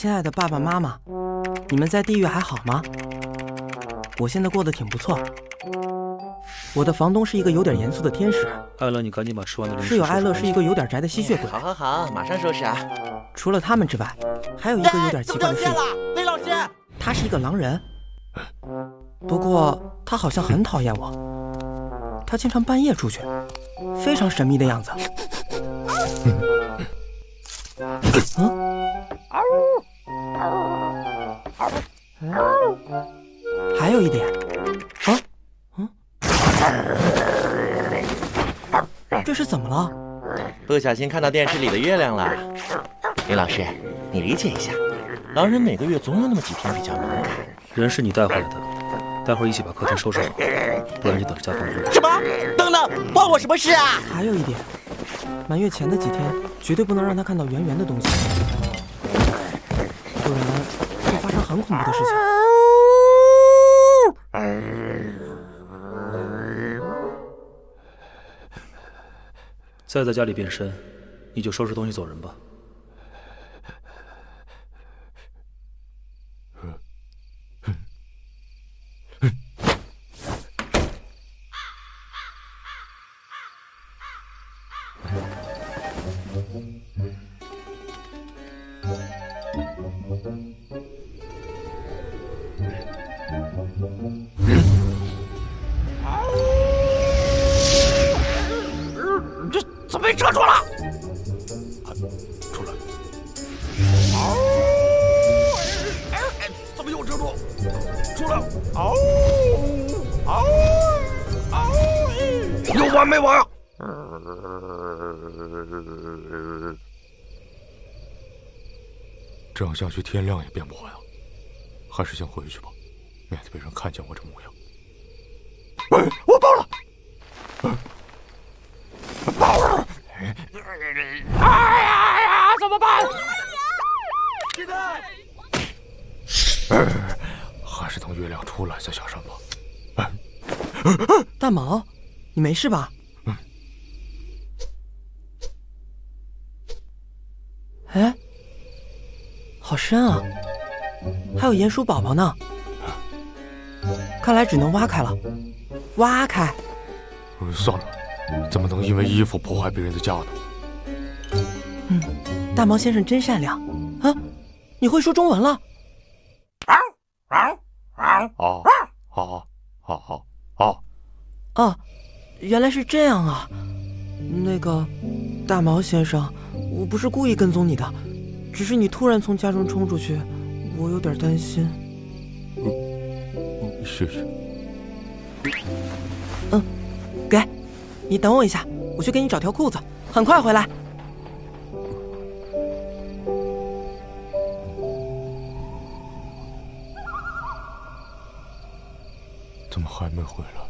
亲爱的爸爸妈妈，你们在地狱还好吗？我现在过得挺不错。我的房东是一个有点严肃的天使，艾乐，你赶紧把吃完的零食。室友艾乐是一个有点宅的吸血鬼。好好好，马上收拾啊！除了他们之外，还有一个有点奇怪的室友，魏老师，他是一个狼人。不过他好像很讨厌我，他经常半夜出去，非常神秘的样子。嗯，还有一点，啊，嗯，这是怎么了？不小心看到电视里的月亮了。林老师，你理解一下，狼人每个月总有那么几天比较难看。人是你带回来的，待会儿一起把客厅收拾好，不然就等着交房租。什么？等等，关我什么事啊？还有一点，满月前的几天绝对不能让他看到圆圆的东西，不然会发生很恐怖的事情。再在家里变身，你就收拾东西走人吧。这怎么被遮住了？出来！怎么又遮住？出来！嗷嗷嗷！有完没完？这样下去，天亮也变不好呀。还是先回去吧，免得被人看见我这模样。喂，我爆了！爆了！哎呀呀！怎么办？现在哎，还是等月亮出来再下山吧。大毛，你没事吧？嗯。哎，好深啊！还有鼹鼠宝宝呢。看来只能挖开了，挖开。嗯，算了，怎么能因为衣服破坏别人的家呢？嗯，大毛先生真善良啊！你会说中文了？哦，好，好，好，好。哦，原来是这样啊！那个大毛先生，我不是故意跟踪你的，只是你突然从家中冲出去，我有点担心。嗯，谢谢。嗯，给，你等我一下，我去给你找条裤子，很快回来。怎么还没回来？